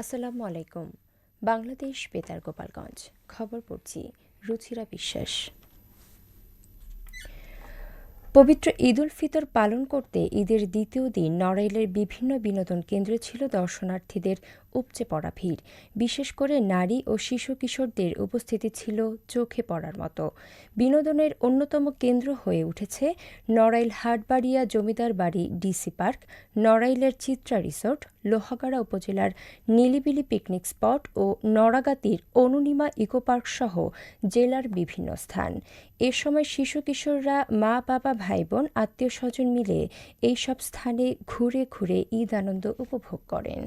আসসালামু আলাইকুম, বাংলাদেশ বেতার গোপালগঞ্জ, খবর পড়ছি রুচিরা বিশ্বাস। পবিত্র ঈদ উল ফিতর পালন করতে ঈদের দ্বিতীয় দিন নড়াইলের বিভিন্ন বিনোদন কেন্দ্রে ছিল দর্শনার্থীদের উপচে পড়া ভিড়। বিশেষ করে নারী ও শিশু কিশোরদের উপস্থিতি ছিল চোখে পড়ার মতো। বিনোদনের অন্যতম কেন্দ্র হয়ে উঠেছে নড়াইল হাটবাড়িয়া জমিদার বাড়ি ডিসি পার্ক, নড়াইলের চিত্রা রিসোর্ট, লোহাগাড়া উপজেলার নীলিবিলি পিকনিক স্পট ও নড়াগাতির অনুনিমা ইকো পার্ক সহ জেলার বিভিন্ন স্থান। এ সময় শিশু কিশোররা মা, বাবা ভাই বোন আত্মীয় স্বজন মিলে এইসব স্থানে ঘুরে ঘুরে ঈদ আনন্দ উপভোগ করেন।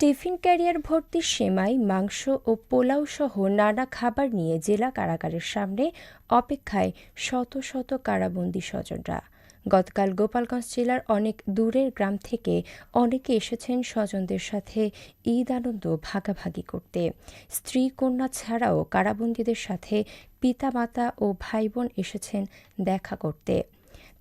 টিফিন ক্যারিয়ার ভর্তি সেমাই, মাংস ও পোলাও সহ নানা খাবার নিয়ে জেলা কারাগারের সামনে অপেক্ষায় শত শত কারাবন্দী স্বজনরা। গতকাল গোপালগঞ্জ জেলার অনেক দূরের গ্রাম থেকে অনেকে এসেছেন স্বজনদের সাথে ঈদ আনন্দ ভাগাভাগি করতে। স্ত্রী, কন্যা ছাড়াও কারাবন্দীদের সাথে পিতামাতা ও ভাই বোন এসেছেন দেখা করতে।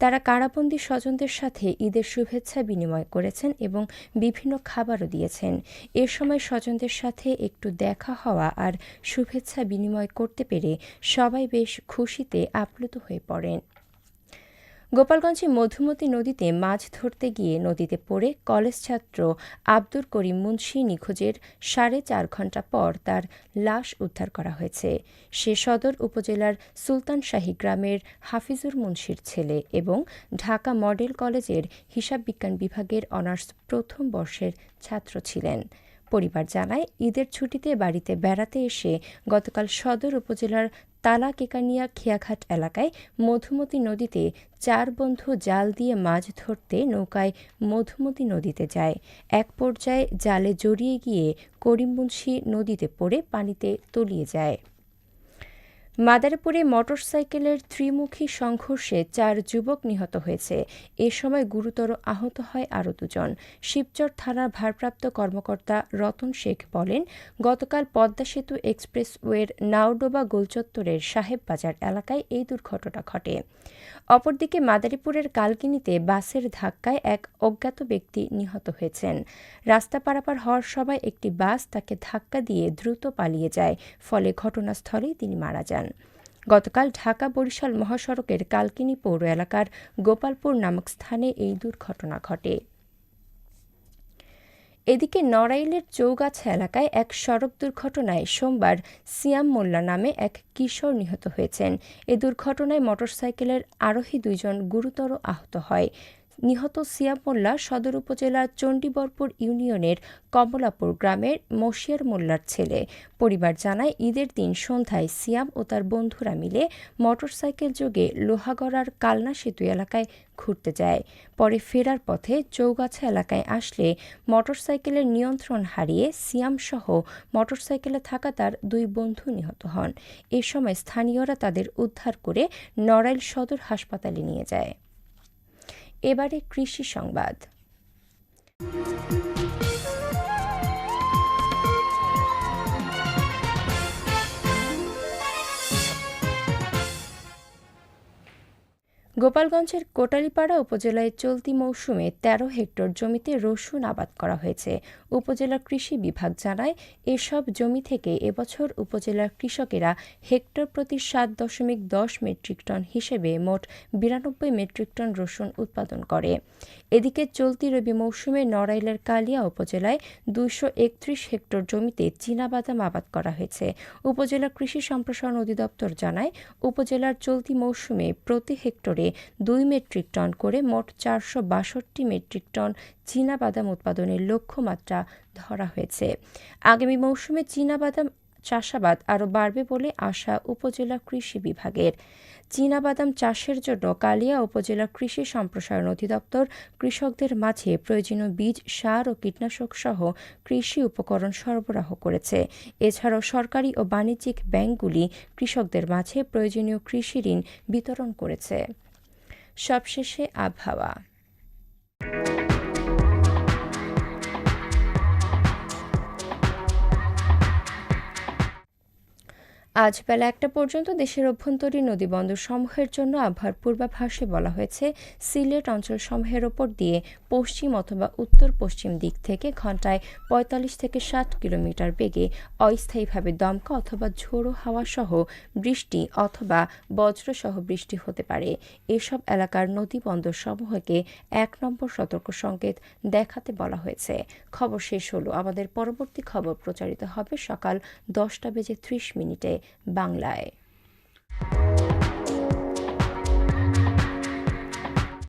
তারা কারাবন্দী স্বজনদের সাথে ঈদের শুভেচ্ছা বিনিময় করেছেন এবং বিভিন্ন খাবারও দিয়েছেন। এ সময় স্বজনদের সাথে একটু দেখা হওয়া আর শুভেচ্ছা বিনিময় করতে পেরে সবাই বেশ খুশিতে আপ্লুত হয়ে পড়েন। গোপালগঞ্জে মধুমতি নদীতে মাছ ধরতে গিয়ে নদীতে পড়ে কলেজ ছাত্র আব্দুর করিম মুন্সি নিখোঁজের সাড়ে চার ঘণ্টা পর তার লাশ উদ্ধার করা হয়েছে। সে সদর উপজেলার সুলতান শাহী গ্রামের হাফিজুর মুন্সির ছেলে এবং ঢাকা মডেল কলেজের হিসাব বিজ্ঞান বিভাগের অনার্স প্রথম বর্ষের ছাত্র ছিলেন। পরিবার জানায়, ঈদের ছুটিতে বাড়িতে বেড়াতে এসে গতকাল সদর উপজেলার তালা কেকানিয়া খেয়াঘাট এলাকায় মধুমতি নদীতে চার বন্ধু জাল দিয়ে মাছ ধরতে নৌকায় মধুমতি নদীতে যায়। এক পর্যায়ে জালে জড়িয়ে গিয়ে করিমবংশী নদীতে পড়ে পানিতে তলিয়ে যায়। মাদারীপুরে মোটরসাইকেলের ত্রিমুখী সংঘর্ষে চার যুবক নিহত হয়েছে। এ সময় গুরুতর আহত হয় আরও দুজন। শিবচর থানার ভারপ্রাপ্ত কর্মকর্তা রতন শেখ বলেন, গতকাল পদ্মা সেতু এক্সপ্রেসওয়ের নাওডোবা গোলচত্বরের সাহেব বাজার এলাকায় এই দুর্ঘটনা ঘটে। অপরদিকে মাদারীপুরের কালকিনিতে বাসের ধাক্কায় এক অজ্ঞাত ব্যক্তি নিহত হয়েছেন। রাস্তা পারাপার হওয়ার সময় একটি বাস তাকে ধাক্কা দিয়ে দ্রুত পালিয়ে যায়। ফলে ঘটনাস্থলেই তিনি মারা যান। গতকাল ঢাকা বরিশাল মহাসড়কের কালকিনি পৌর এলাকার গোপালপুর নামক স্থানে এই দুর্ঘটনা ঘটে। এদিকে নড়াইলের চৌগাছা এলাকায় এক সড়ক দুর্ঘটনায় সোমবার সিয়াম মোল্লা নামে এক কিশোর নিহত হয়েছেন। এ দুর্ঘটনায় মোটরসাইকেলের আরোহী দুইজন গুরুতর আহত হয়। নিহত সিয়াম মোল্লা সদর উপজেলার চণ্ডীবরপুর ইউনিয়নের কমলাপুর গ্রামের মশিয়ার মোল্লার ছেলে। পরিবার জানায়, ঈদের দিন সন্ধ্যায় সিয়াম ও তার বন্ধুরা মিলে মোটরসাইকেল যোগে লোহাগড়ার কালনা সেতু এলাকায় ঘুরতে যায়। পরে ফেরার পথে চৌগাছা এলাকায় আসলে মোটরসাইকেলের নিয়ন্ত্রণ হারিয়ে সিয়াম সহ মোটরসাইকেলে থাকা তার দুই বন্ধু নিহত হন। এ সময় স্থানীয়রা তাদের উদ্ধার করে নড়াইল সদর হাসপাতালে নিয়ে যায়। এবারে কৃষি সংবাদ। গোপালগঞ্জের কোটালীপাড়া উপজেলায় চলতি মৌসুমে ১৩ হেক্টর জমিতে রসুন আবাদ করা হয়েছে। উপজেলা কৃষি বিভাগ জানায়, এসব জমি থেকে এবছর উপজেলার কৃষকেরা হেক্টর প্রতি সাত দশমিক দশ মেট্রিক টন হিসেবে মোট বিরানব্বই মেট্রিক টন রসুন উৎপাদন করে। এদিকে চলতি রবি মৌসুমে নড়াইলের কালিয়া উপজেলায় দুইশো একত্রিশ হেক্টর জমিতে চীনাবাদাম আবাদ করা হয়েছে। উপজেলা কৃষি সম্প্রসারণ অধিদপ্তর জানায়, উপজেলার চলতি মৌসুমে প্রতি হেক্টরে দুই মেট্রিক টন করে মোট চারশো বাষট্টি মেট্রিক টন চীনাবাদাম উৎপাদনের লক্ষ্যমাত্রা ধরা হয়েছে। আগামী মৌসুমে চীনাবাদাম চাষাবাদ আরও বাড়বে বলে আশা উপজেলা কৃষি বিভাগের। চীনাবাদাম চাষের জন্য কালিয়া উপজেলা কৃষি সম্প্রসারণ অধিদপ্তর কৃষকদের মাঝে প্রয়োজনীয় বীজ, সার ও কীটনাশক সহ কৃষি উপকরণ সরবরাহ করেছে। এছাড়াও সরকারি ও বাণিজ্যিক ব্যাংকগুলি কৃষকদের মাঝে প্রয়োজনীয় কৃষি ঋণ বিতরণ করেছে। সবশেষে আবহাওয়া। আজ বেলা একটা পর্যন্ত দেশের অভ্যন্তরীণ নদীবন্দর সমূহের জন্য আবহাওয়ার পূর্বাভাসে বলা হয়েছে, সিলেট অঞ্চলসমূহের ওপর দিয়ে পশ্চিম অথবা উত্তর পশ্চিম দিক থেকে ঘন্টায় পঁয়তাল্লিশ থেকে ষাট কিলোমিটার বেগে অস্থায়ীভাবে দমকা অথবা ঝোড়ো হাওয়া সহ বৃষ্টি অথবা বজ্রসহ বৃষ্টি হতে পারে। এসব এলাকার নদী বন্দর সমূহকে এক নম্বর সতর্ক সংকেত দেখাতে বলা হয়েছে। খবর শেষ হলো। আমাদের পরবর্তী খবর প্রচারিত হবে সকাল দশটা বেজে ত্রিশ মিনিটে। বাংলায়।